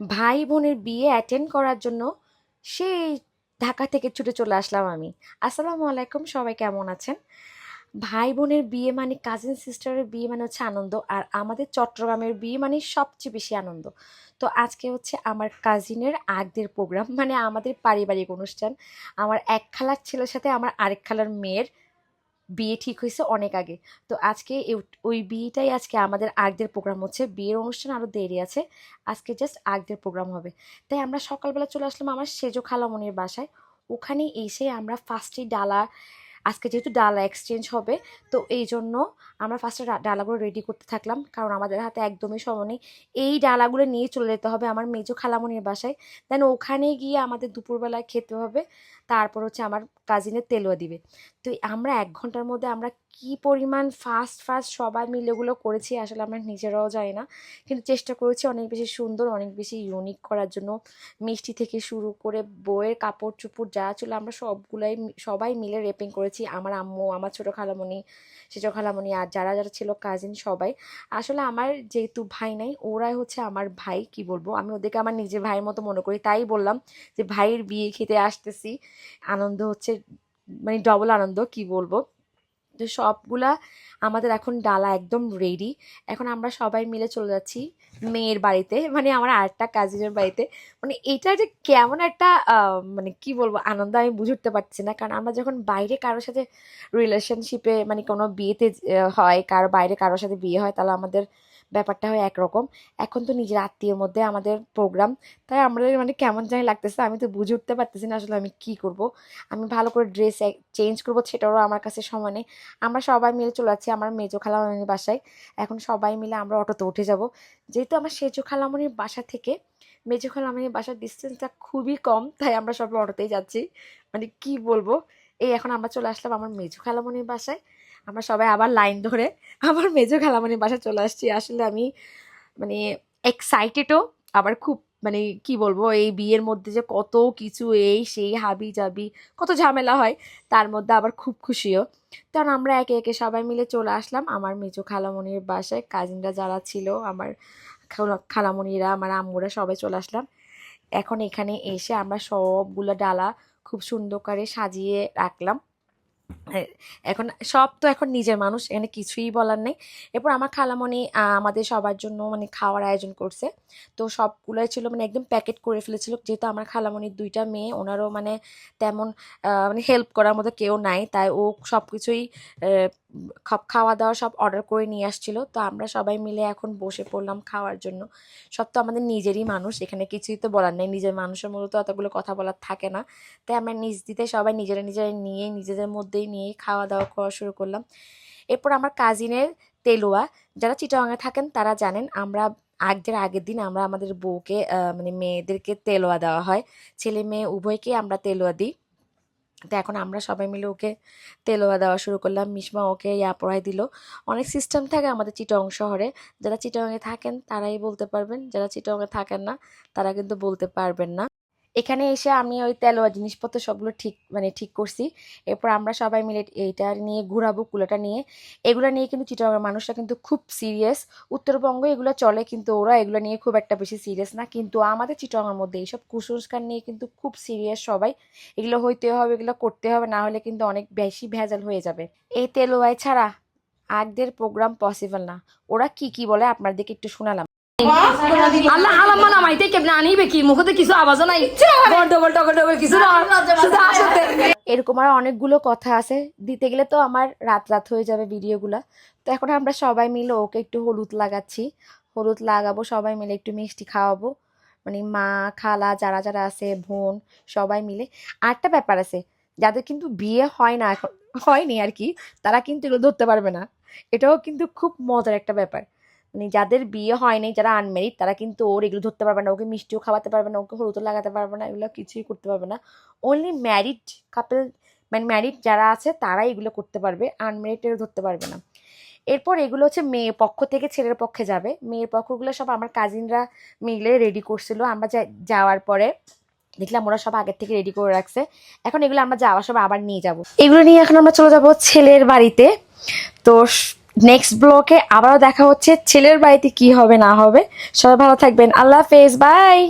ভাই বোনের বিয়ে অ্যাটেন্ড করার জন্য সেই ঢাকা থেকে ছুটে চলে আসলাম আমি। আসসালামু আলাইকুম, সবাই কেমন আছেন? ভাই বোনের বিয়ে মানে কাজিন সিস্টারের বিয়ে মানে হচ্ছে আনন্দ, আর আমাদের চট্টগ্রামের বিয়ে মানে সবচেয়ে বেশি আনন্দ। তো আজকে হচ্ছে আমার কাজিনের আগদের প্রোগ্রাম মানে আমাদের পারিবারিক অনুষ্ঠান। আমার এক খালার ছেলের সাথে আমার আরেক খালার মেয়ের বিয়ে ঠিক হয়েছে অনেক আগে। তো আজকে ওই বিয়েটাই আজকে আমাদের আগদের প্রোগ্রাম হচ্ছে। বিয়ের অনুষ্ঠান আরও দেরি আছে। আজকে জাস্ট আগদের প্রোগ্রাম হবে। তাই আমরা সকালবেলা চলে আসলাম আমার সেজো খালামনির বাসায়। ওখানে এসে আমরা ফার্স্টেই ডালা আজকে যেহেতু ডালা এক্সচেঞ্জ হবে, তো এই জন্য আমরা ফার্স্টে ডালাগুলো রেডি করতে থাকলাম। কারণ আমাদের হাতে একদমই সময় নেই। এই ডালাগুলো নিয়ে চলে যেতে হবে আমার মেজো খালামনির বাসায়। দেন ওখানে গিয়ে আমাদের দুপুরবেলায় খেতে হবে। তারপর হচ্ছে আমার কাজিনের তেলুয়া দিবে। তো আমরা এক ঘণ্টার মধ্যে আমরা কি পরিমাণ ফাস্ট ফাস্ট সবাই মিলে ওগুলো করেছি, আসলে আমরা নিজেরাও জানি না। কিন্তু চেষ্টা করেছি অনেক বেশি সুন্দর, অনেক বেশি ইউনিক করার জন্য। মিষ্টি থেকে শুরু করে বইয়ের কাপড় চুপড় যা ছিল আমরা সবগুলাই সবাই মিলে রেপিং করেছি। আমার আম্মু, আমার ছোটো খালামণি সেজো খালামণি আর যারা যারা ছিল কাজিন সবাই। আসলে আমার যেহেতু ভাই নাই, ওরাই হচ্ছে আমার ভাই, কি বলব? আমি ওদেরকে আমার নিজের ভাইয়ের মতো মনে করি। তাই বললাম যে, ভাইয়ের বিয়ে খেতে আসতেছি। আনন্দ হচ্ছে মানে ডবল আনন্দ, কি বলব? তো সবগুলা আমাদের এখন ডালা একদম রেডি এখন আমরা সবাই মিলে চলে যাচ্ছি মেয়ের বাড়িতে মানে আমার আরেকটা কাজিনের বাড়িতে। মানে এটা যে কেমন একটা মানে কি বলব, আনন্দ আমি বুঝতে পারছি না। কারণ আমরা যখন বাইরে কারোর সাথে রিলেশনশিপে মানে কোনো বিয়েতে হয়, কারও বাইরে কারোর সাথে বিয়ে হয়, তাহলে আমাদের ব্যাপারটা হয় একরকম। এখন তো নিজের আত্মীয়র মধ্যে আমাদের প্রোগ্রাম তাই আমাদের মানে কেমন জানি লাগতেছে, আমি তো বুঝে উঠতে পারতেছি না আসলে আমি কি করব। আমি ভালো করে ড্রেস চেঞ্জ করব, সেটারও আমার কাছে সময় নেই। আমরা সবাই মিলে চলে যাচ্ছি আমার মেজো খালামণির বাসায়। এখন সবাই মিলে আমরা অটোতে উঠে যাব। যেহেতু আমার সেজো খালামণির বাসা থেকে, মেজো খালামণির বাসার ডিস্টেন্সটা খুবই কম, তাই আমরা সবাই অটোতেই যাচ্ছি। মানে কি বলব? এই এখন আমরা চলে আসলাম আমার মেজো খালামণির বাসায়। আমরা সবাই আবার লাইন ধরে আবার মেজো খালামণির বাসায় চলে আসছি। আসলে আমি মানে এক্সাইটেডও আবার খুব মানে কি বলব, এই বিয়ের মধ্যে যে কত কিছু, এই সেই হাবি জাবি, কত ঝামেলা হয়, তার মধ্যে আবার খুব খুশিও। কারণ আমরা একে একে সবাই মিলে চলে আসলাম আমার মেজো খালামণির বাসায়। কাজিনরা যারা ছিল, আমার খালা- খালামণিরা, আমার আম্মুরা সবাই চলে আসলাম। এখন এখানে এসে আমরা সবগুলো ডালা খুব সুন্দর করে সাজিয়ে রাখলাম। এখন সব তো এখন নিজের মানুষ, এখানে কিছুই বলার নেই। এরপর আমার খালামণি আমাদের সবার জন্য মানে খাওয়ার আয়োজন করছে। তো সবগুলোই ছিল মানে একদম প্যাকেট করে ফেলেছিল। যেহেতু আমার খালামণির দুইটা মেয়ে, ওনারও মানে তেমন মানে হেল্প করার মতো কেউ নাই। তাই ও সব কিছুই খাওয়া দাওয়া সব অর্ডার করে নিয়ে আসছিল। তো আমরা সবাই মিলে এখন বসে পড়লাম খাওয়ার জন্য। সব তো আমাদের নিজেরই মানুষ, এখানে কিছুই তো বলার নেই। নিজের মানুষের মতো তো অতগুলো কথা বলার থাকে না। তাই আমরা নিজ দিতে সবাই নিজেরা নিজেরা নিয়ে, নিজেদের মধ্যেই নিয়ে খাওয়া দাওয়া করা শুরু করলাম। এরপর আমার কাজিনের তেলোয়া, যারা চিটাগাঙে থাকেন তারা জানেন আমরা আগের আগের দিন আমরা আমাদের বউকে মানে মেয়েদেরকে তেলোয়া দেওয়া হয়। ছেলে মেয়ে উভয়কে আমরা তেলোয়া দিই। তো এখন আমরা সবাই মিলে ওকে তেলোয়া দেওয়া শুরু করলাম। মিশমা ওকে ইয়া পড়াই দিল। অনেক সিস্টেম থাকে আমাদের চিটং শহরে। যারা চিটংয়ে থাকেন, তারাই বলতে পারবেন। যারা চিটংয়ে থাকেন না, তারা কিন্তু বলতে পারবেন না। এখানে এসে আমি ওই তেলোয়া জিনিসপত্র সবগুলো ঠিক মানে ঠিক করছি। এরপর আমরা সবাই মিলে এইটা নিয়ে ঘুরাবো, কুলাটা নিয়ে। এগুলো নিয়ে কিন্তু চিটাগাংয়ের মানুষরা কিন্তু খুব সিরিয়াস উত্তরবঙ্গ এগুলো চলে কিন্তু ওরা এগুলো নিয়ে খুব একটা বেশি সিরিয়াস না। কিন্তু আমাদের চিটাগাংয়ের মধ্যে এইসব কুসংস্কার নিয়ে কিন্তু খুব সিরিয়াস সবাই। এগুলো হইতে হবে, এগুলো করতে হবে, না হলে কিন্তু অনেক বেশি ভেজাল হয়ে যাবে। এই তেলোয়াই ছাড়া আগদের প্রোগ্রাম পসিবল না। ওরা কি কি বলে আপনাদেরকে একটু শোনালাম। আল্লাহ আলাম মানা মাইতে কেমনে আনিবে কি? মুখতে কিছু আওয়াজও নাই। গন্ডগোল টগডগোল কিছু না। শুধু আসতে। এরকম আর অনেকগুলো কথা আছে। দিতে গেলে তো আমার রাত রাত হয়ে যাবে ভিডিওগুলা। তো এখন আমরা সবাই মিলে ওকে একটু হলুদ লাগাচ্ছি। হলুদ লাগাবো, সবাই মিলে একটু মিষ্টি খাওয়াবো। মানে মা, খালা, যারা যারা আছে, বোন, সবাই মিলে। আরেকটা ব্যাপার আছে, যাদের কিন্তু বিয়ে হয় না এখন, হয়নি আর কি, তারা কিন্তু এগুলো ধরতে পারবে না। এটাও কিন্তু খুব মজার একটা ব্যাপার। মানে যাদের বিয়ে হয়নি যারা আনমেরিড তারা কিন্তু ওর এগুলো ধরতে পারবে না, ওকে মিষ্টিও খাওয়াতে পারবে না, ওকে হলুদও লাগাতে পারবে না, এগুলো কিছুই করতে পারবে না। অনলি ম্যারিড কাপেল মানে ম্যারিড যারা আছে তারাই এগুলো করতে পারবে আনম্যারিডের ধরতে পারবে না। এরপর এগুলো হচ্ছে মেয়ে পক্ষ থেকে ছেলের পক্ষে যাবে। মেয়ের পক্ষগুলো সব আমার কাজিনরা মিলে রেডি করছিল। আমরা যাওয়ার পরে দেখলাম ওরা সব আগের থেকে রেডি করে রাখছে। এখন এগুলো আমরা যাওয়ার সব আবার নিয়ে যাব। এগুলো নিয়ে এখন আমরা চলে যাব ছেলের বাড়িতে। তো নেক্সট ব্লকে আবারও দেখা হচ্ছে, ছেলের বাড়িতে কি হবে না হবে। সবাই ভালো থাকবেন। আল্লাহ হাফেজ। বাই